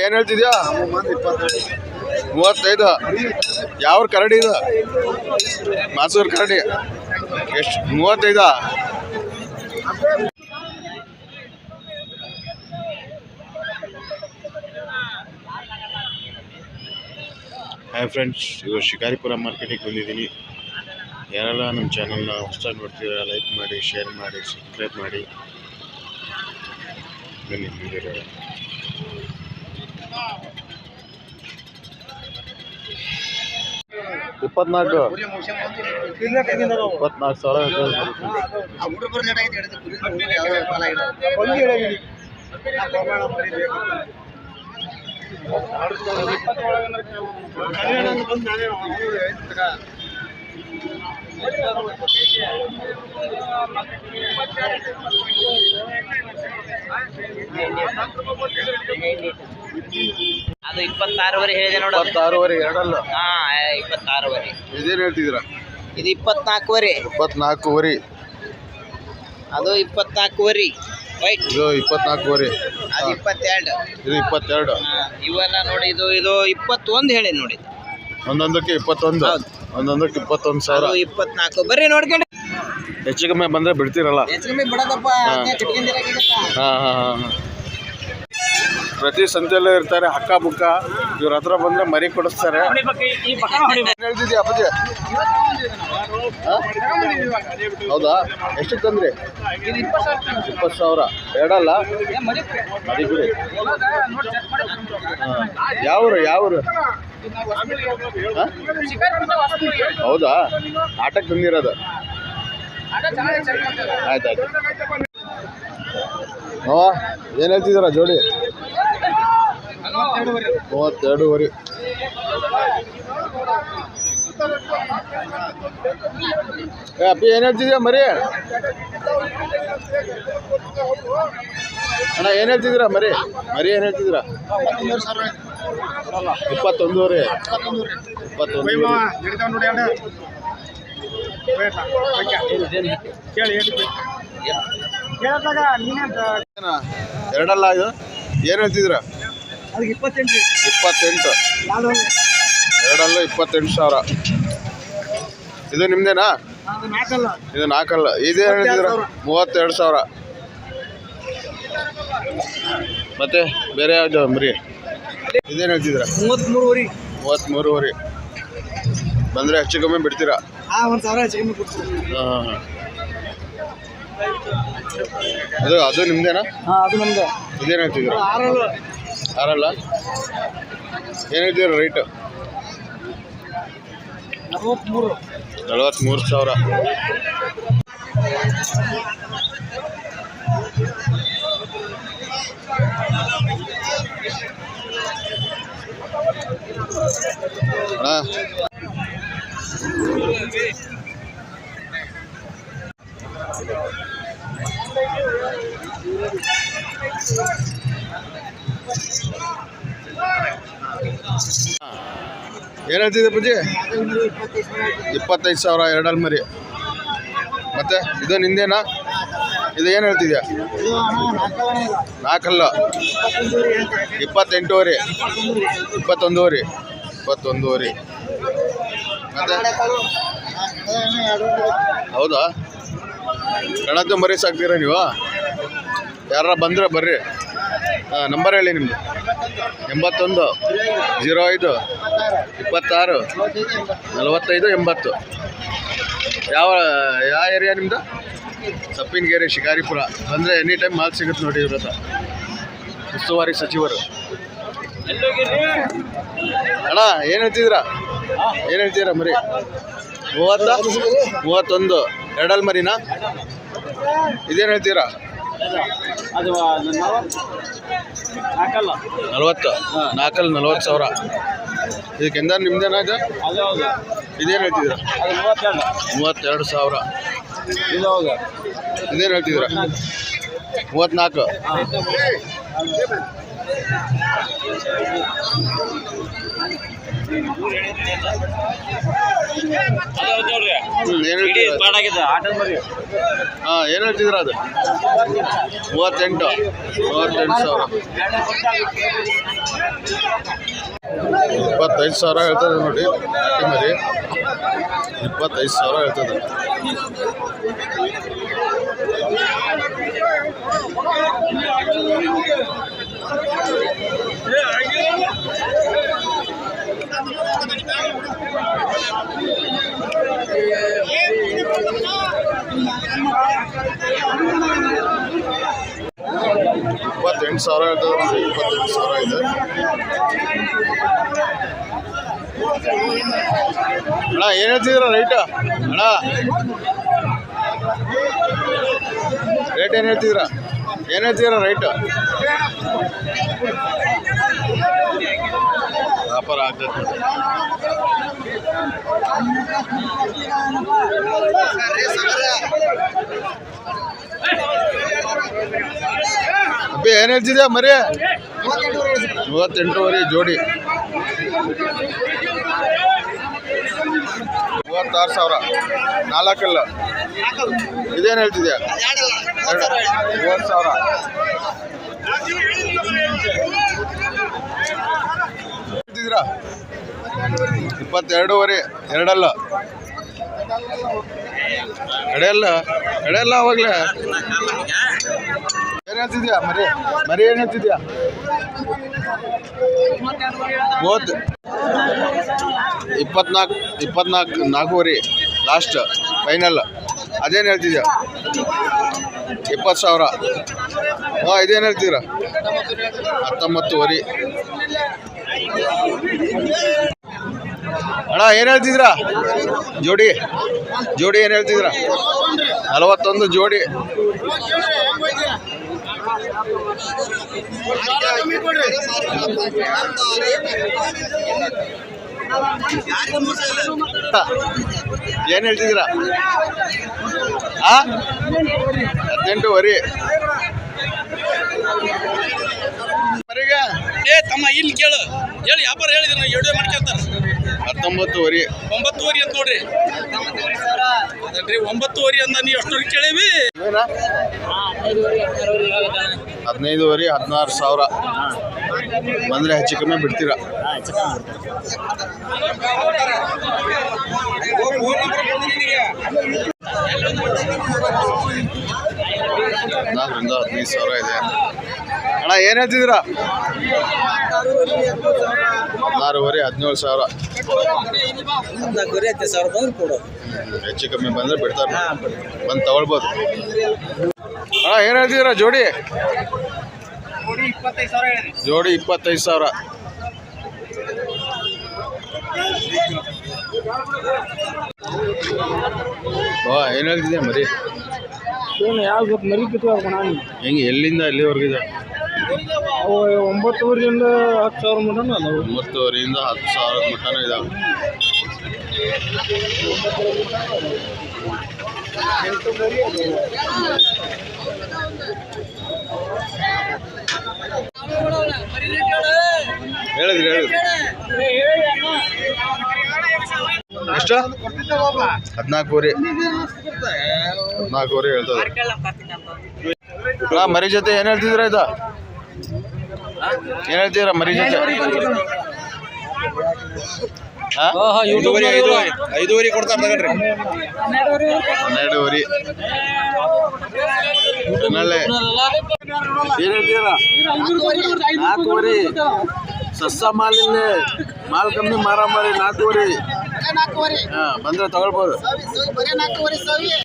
ಏನು ಹೇಳ್ತಿದ್ಯಾ? ಮೂವತ್ತೈದು. ಯಾವ ಕರಡಿ ಇದು? ಮಾಸೂರು ಕರಡಿ. ಎಷ್ಟು? ಮೂವತ್ತೈದ? ಹಾಯ್ ಫ್ರೆಂಡ್ಸ್ ಇವರು ಶಿಕಾರಿಪುರ ಮಾರ್ಕೆಟಿಗೆ ಬಂದಿದ್ದೀನಿ. ಯಾರೆಲ್ಲ ನಮ್ಮ ಚಾನಲ್ನ ಹೊಸದಾಗಿ ನೋಡ್ತೀರ ಲೈಕ್ ಮಾಡಿ ಶೇರ್ ಮಾಡಿ ಸಬ್ಸ್ಕ್ರೈಬ್ ಮಾಡಿ. ಬನ್ನಿ. ಇಪ್ಪತ್ನಾಲ್ಕು. ಇಪ್ಪತ್ನಾಲ್ಕು ಸಾವಿರ ಅದು ಇಪ್ಪತ್ತಾರುವರೆ ಹೇಳಿದೆ ನೋಡು ಇಪ್ಪತ್ತಾರೂವರೆ ಎರಡಲ್ಲ. ಹಾ ಇಪ್ಪತ್ತಾರುವರೆ. ಇದೇನು ಹೇಳ್ತಿದ್ದೀರಾ? ಇದು ಇಪ್ಪತ್ನಾಲ್ಕುವರೆ. ಇಪ್ಪತ್ನಾಲ್ಕೂವರೆ. ಅದು ಇಪ್ಪತ್ನಾಲ್ಕುವರೆ. ವೈಟ್ ಇದು ಇಪ್ಪತ್ನಾಲ್ಕೂವರೆ. ಅದು ಇಪ್ಪತ್ತೆರಡು. ಇದು ಇಪ್ಪತ್ತೆರಡು. ಇವೆಲ್ಲ ನೋಡಿ ಇದು ಇದು ಇಪ್ಪತ್ತೊಂದು ಹೇಳಿ ನೋಡಿ. ಒಂದೊಂದಕ್ಕೆ ಇಪ್ಪತ್ತೊಂದು. ಒಂದೊಂದಕ್ಕೆ ಇಪ್ಪತ್ತೊಂದು ಸಾವಿರ. ಇಪ್ಪತ್ನಾಲ್ಕು. ಬರ್ರಿ ನೋಡ್ಕೊಂಡು. ಹೆಚ್ಚು ಕಮ್ಮಿ ಬಂದರೆ ಬಿಡ್ತೀರಲ್ಲ. ಹೆಚ್ಚು ಕಮ್ಮಿ ಬಿಡೋದಪ್ಪ. ಹಾಂ ಹಾಂ ಹಾಂ. ಪ್ರತಿ ಸಂತೆಯಲ್ಲೂ ಇರ್ತಾರೆ ಹಕ್ಕ ಬುಕ್ಕ ಇವ್ರ ಹತ್ರ ಬಂದ್ರೆ ಮರಿ ಕೊಡಿಸ್ತಾರೆ. ಏನ್ ಹೇಳ್ತಿದ್ಯಾ ಅಪ್ಪಾಜಿ? ಹಾ? ಹೌದಾ? ಎಷ್ಟು ತಂದ್ರಿ? ಇಪ್ಪತ್ತು ಸಾವಿರ. ಎರಡಲ್ಲ? ಮರಿ ಬಿಡಿ. ಯಾವ್ರು ಯಾವ್ರು? ಹೌದಾ? ಆಟಕ್ಕೆ ತಂದಿರೋದು. ಆಯ್ತಾಯ್ತು. ಏನು ಹೇಳ್ತಿದ್ದೀರಾ ಜೋಡಿ? ಮೂವತ್ತೆರಡೂವರೆ. ಏ ಅಪ್ಪಿ ಏನು ಹೇಳ್ತಿದ್ಯಾ ಮರಿ? ಅಣ್ಣ ಏನು ಹೇಳ್ತಿದ್ದೀರಾ ಮರಿ? ಮರಿ ಏನು ಹೇಳ್ತಿದ್ದೀರಾ? ಇಪ್ಪತ್ತೊಂದೂವರೆ. ಇಪ್ಪತ್ತೊಂದು? ಎರಡಲ್ಲ ಇದು? ಏನು ಹೇಳ್ತಿದ್ದೀರಾ? ಅದಕ್ಕೆ ಇಪ್ಪತ್ತೆಂಟು. ಇಪ್ಪತ್ತೆಂಟು. ಎರಡಲ್ಲ ಇಪ್ಪತ್ತೆಂಟು ಸಾವಿರ. ಇದು ನಾಲ್ಕಲ್ಲ. ಇದು ನಾಲ್ಕಲ್ಲ. ಇದೇ ಹೇಳಿದ್ರ ಮೂವತ್ತೆರಡು ಸಾವಿರ. ಮತ್ತೆ ಬೇರೆ ಯಾವ್ದು ಮರಿ ಇದೇನು ಹೇಳ್ತಿದ್ರ ಮೂವತ್ತ್ಮೂರುವರೆ ಮೂವತ್ತ್ಮೂರುವರೆ ಬಂದರೆ ಹೆಚ್ಚು ಕಮ್ಮಿ ಬಿಡ್ತೀರಾ? ಹಾಂ ಒಂದು ಸಾವಿರ ಹೆಚ್ಚು ಕಮ್ಮಿ ಕೊಡ್ತೀವಿ. ಹಾಂ ಹಾಂ ಅದು ಅದು ನಿಮ್ದೇನಾ? ಹಾಂ ಅದು ನಮ್ದು. ಇದೇನು ಹೇಳ್ತಿದ್ರ ಆರಲ್ಲ ಏನಿದ್ದೀರ ರೇಟು ನಲವತ್ತ್ಮೂರು ಸಾವಿರ. ಅಣ್ಣ ಏನು ಪೂಜೆ? ಇಪ್ಪತ್ತೈದು ಸಾವಿರ ಎರಡಲ್ಲಿ ಮರಿ ಮತ್ತೆ ಇದು ನಿಂದೇನಾ? ಇದು ಏನು ಹೇಳ್ತಿದ್ಯಾ? ನಾಲ್ಕಲ್ಲ. ಇಪ್ಪತ್ತೆಂಟೂವರೆ ಇಪ್ಪತ್ತೊಂದೂವರೆ ಇಪ್ಪತ್ತೊಂದೂವರೆ ಮತ್ತೆ? ಹೌದಾ? ಕಣದ್ದು ಮರಿ ಸಾಕ್ತೀರಾ ನೀವು? ಯಾರ ಬಂದ್ರೆ ಬರ್ರಿ. ನಂಬರ್ ಹೇಳಿ ನಿಮ್ಮದು ಎಂಬತ್ತೊಂದು, ಜೀರೋ ಐದು, ಇಪ್ಪತ್ತಾರು, ನಲವತ್ತೈದು, ಎಂಬತ್ತು. ಯಾವ ಯಾವ ಏರಿಯಾ ನಿಮ್ಮದು ಸಪ್ಪಿನಗೆರೆ, ಶಿಕಾರಿಪುರ. ಅಂದರೆ ಎನಿ ಟೈಮ್ ಮಾಲ್ ಸಿಗುತ್ತೆ ನೋಡಿ ಇವ್ರ ಉಸ್ತುವಾರಿ ಸಚಿವರು. ಅಣ್ಣ, ಏನು ಹೇಳ್ತಿದ್ದೀರಾ? ಏನು ಹೇಳ್ತೀರಾ ಮರಿ? ಮೂವತ್ತ, ಮೂವತ್ತೊಂದು ಎರಡಲ್ಲಿ ಮರಿನಾ ಇದೇನು ಹೇಳ್ತೀರಾ? ಅದು ನಾಲ್ಕಲ್ಲ? ನಲ್ವತ್ತು. ನಾಲ್ಕಲ್ಲಿ ನಲ್ವತ್ತು ಸಾವಿರ. ಇದಕ್ಕೆ ಎಂದ ನಿಮ್ದೇನಾ ಇದು? ಇದೇನು ಹೇಳ್ತಿದ್ರ ಮೂವತ್ತೆರಡು. ಸಾವಿರ. ಇದು ಹೇಳ್ತಿದ್ರ ಇದೇನು ಹೇಳ್ತಿದ್ದೀರಾ? ಮೂವತ್ತ್ನಾಲ್ಕು. ಹಾಂ, ಏನು ಹೇಳ್ತಿದ್ದೀರಾ ಅದು? ಮೂವತ್ತೆಂಟು ಮೂವತ್ತೆಂಟು ಸಾವಿರ. ಇಪ್ಪತ್ತೈದು ಸಾವಿರ ಹೇಳ್ತದೆ ನೋಡಿ ಮರಿ. ಇಪ್ಪತ್ತೈದು ಸಾವಿರ ಹೇಳ್ತದೆ. ಇಪ್ಪತ್ತೆಂಟು ಸಾವಿರ ನೋಡಿ ಇಪ್ಪತ್ತೆಂಟು ಸಾವಿರ ಇದೆ. ಅಣ್ಣ, ಏನು ಹೇಳ್ತಿದ್ರ ರೈಟ್ ಅಣ್ಣ. ರೇಟ್ ಏನು ಹೇಳ್ತಿದ್ದೀರಾ? ಏನು ಹೇಳ್ತೀರಾ ರೈಟ್ ವ್ಯಾಪಾರ ಆಗ್ತೈತೆ ಅಬ್ಬಿ, ಏನು ಹೇಳ್ತಿದ್ಯಾ ಮರಿ? ಮೂವತ್ತೆಂಟೂವರೆ ಜೋಡಿ. ಮೂವತ್ತಾರು ಸಾವಿರ. ನಾಲ್ಕಲ್ಲ. ಇದೇನು ಹೇಳ್ತಿದ್ಯಾ? ಮೂವತ್ತು ಸಾವಿರ. ಹೇಳ್ತಿದ್ದೀರಾ? ಇಪ್ಪತ್ತೆರಡೂವರೆ ಎರಡಲ್ಲ. ಎಡೆಯಲ್ಲ ಎಡೆಯಲ್ಲ ಅವಾಗಲೇ ಏನು ಹೇಳ್ತಿದ್ಯಾ? ಮರಿ ಮರಿ ಏನು ಹೇಳ್ತಿದ್ಯಾ? ಮೂವತ್ತು ಇಪ್ಪತ್ನಾಲ್ಕು ಇಪ್ಪತ್ನಾಲ್ಕು ನಾಲ್ಕೂವರೆ ಲಾಸ್ಟ್ ಫೈನಲ್ ಅದೇನು ಹೇಳ್ತಿದ್ಯಾ? ಇಪ್ಪತ್ತು ಸಾವಿರ. ಹಾಂ, ಇದೇನು ಹೇಳ್ತೀರಾ? ಹತ್ತೊಂಬತ್ತುವರೆ. ಅಣ್ಣ, ಏನು ಹೇಳ್ತಿದ್ರ? ಜೋಡಿ ಜೋಡಿ ಏನು ಹೇಳ್ತಿದ್ರ? ನಲವತ್ತೊಂದು ಜೋಡಿ. ಏನು ಹೇಳ್ತಿದ್ದೀರಾ? ಆ? ಹದಿನೆಂಟುವರೆ ಮರಿಗ? ಏ ತಮ್ಮ ಇಲ್ಲಿ ಕೇಳು. ಹೇಳಿ ವ್ಯಾಪಾರ ಹೇಳಿದ್ರೆ? ಎರಡು ಮಾಡ್ಕೊಂತಾರ ಹತ್ತೊಂಬತ್ತುವರೆ. ಒಂಬತ್ತುವರೆ ಅಂತ ನೋಡ್ರಿ. ಅದನ್ರಿ ಒಂಬತ್ತುವರೆ ಅಂದ ನೀವು ಅಷ್ಟೊಂದು ಕೇಳೀವಿ ಹದಿನೈದುವರೆ ಹದಿನಾರು ಸಾವಿರ. ಬಂದರೆ ಹೆಚ್ಚು ಕಮ್ಮಿ ಬಿಡ್ತೀರಾ? ಹದಿನಾಲ್ಕರಿಂದ ಹದಿನೈದು ಸಾವಿರ ಇದೆ. ಅಣ್ಣ ಏನು ಹೇಳ್ತಿದ್ದೀರಾ? ಹದಿನಾರೂವರೆ ಹದಿನೇಳು ಸಾವಿರ. ಹೆಚ್ಚು ಕಮ್ಮಿ ಬಂದ್ರೆ ಬಿಡ್ತಾರೆ. ಬಂದು ತಗೊಳ್ಬೋದು. ಅಣ್ಣ ಏನು ಹೇಳ್ತಿದ್ದೀರಾ ಜೋಡಿ? ಜೋಡಿ ಇಪ್ಪತ್ತೈದು ಸಾವಿರ. ಏನ್ ಏನು ಹೇಳ್ತಿದ್ಯಾ ಮರಿ? ಏನು ಯಾವ್ದು ಮರಿ ಕಿತ್ಬೇಕು ನಾನು. ಹೆಂಗೆ ಎಲ್ಲಿಂದ ಎಲ್ಲಿವರೆಗಿದೆ ಅವು ಒಂಬತ್ತುವರೆಯಿಂದ ಹತ್ತು ಸಾವಿರ ಮಟನ ಅದಾವು ಒಂಬತ್ತುವರೆಯಿಂದ ಹತ್ತು ಸಾವಿರ ಮಟನ ಇದಾವೆ. ಹೇಳಿದ್ರಿ ಹೇಳಿದ್ರಿ. ಎಷ್ಟು? ಹದಿನಾಲ್ಕೂವರೆ. ಹದಿನಾಲ್ಕೂವರೆ ಹೇಳ್ತದೆ ಅಣ್ಣ ಮರಿ ಜೊತೆ ಏನು ಹೇಳ್ತಿದ್ರ ಇದು? ಏನು ಹೇಳ್ತಿದ್ದೀರಾ ಮರಿ ಜೊತೆ? ಹಾಂ? ಐದುವರೆ ಕೊಡ್ತಾರೆ ತಗೊಂಡ್ರಿ ಹನ್ನೆರಡುವರೆ ಹನ್ನೆರಡು ಏನು ಹೇಳ್ತೀರಾ ನಾಲ್ಕೂವರೆ. ಸಸ್ಯ ಮಾಲಿಲ್ಲ ಮಾಲ್ ಕಮ್ಮಿ ಮಾರಾಮಾರಿ ನಾಲ್ಕೂವರೆ. ಹಾಂ ಬಂದ್ರೆ ತಗೊಳ್ಬೋದು.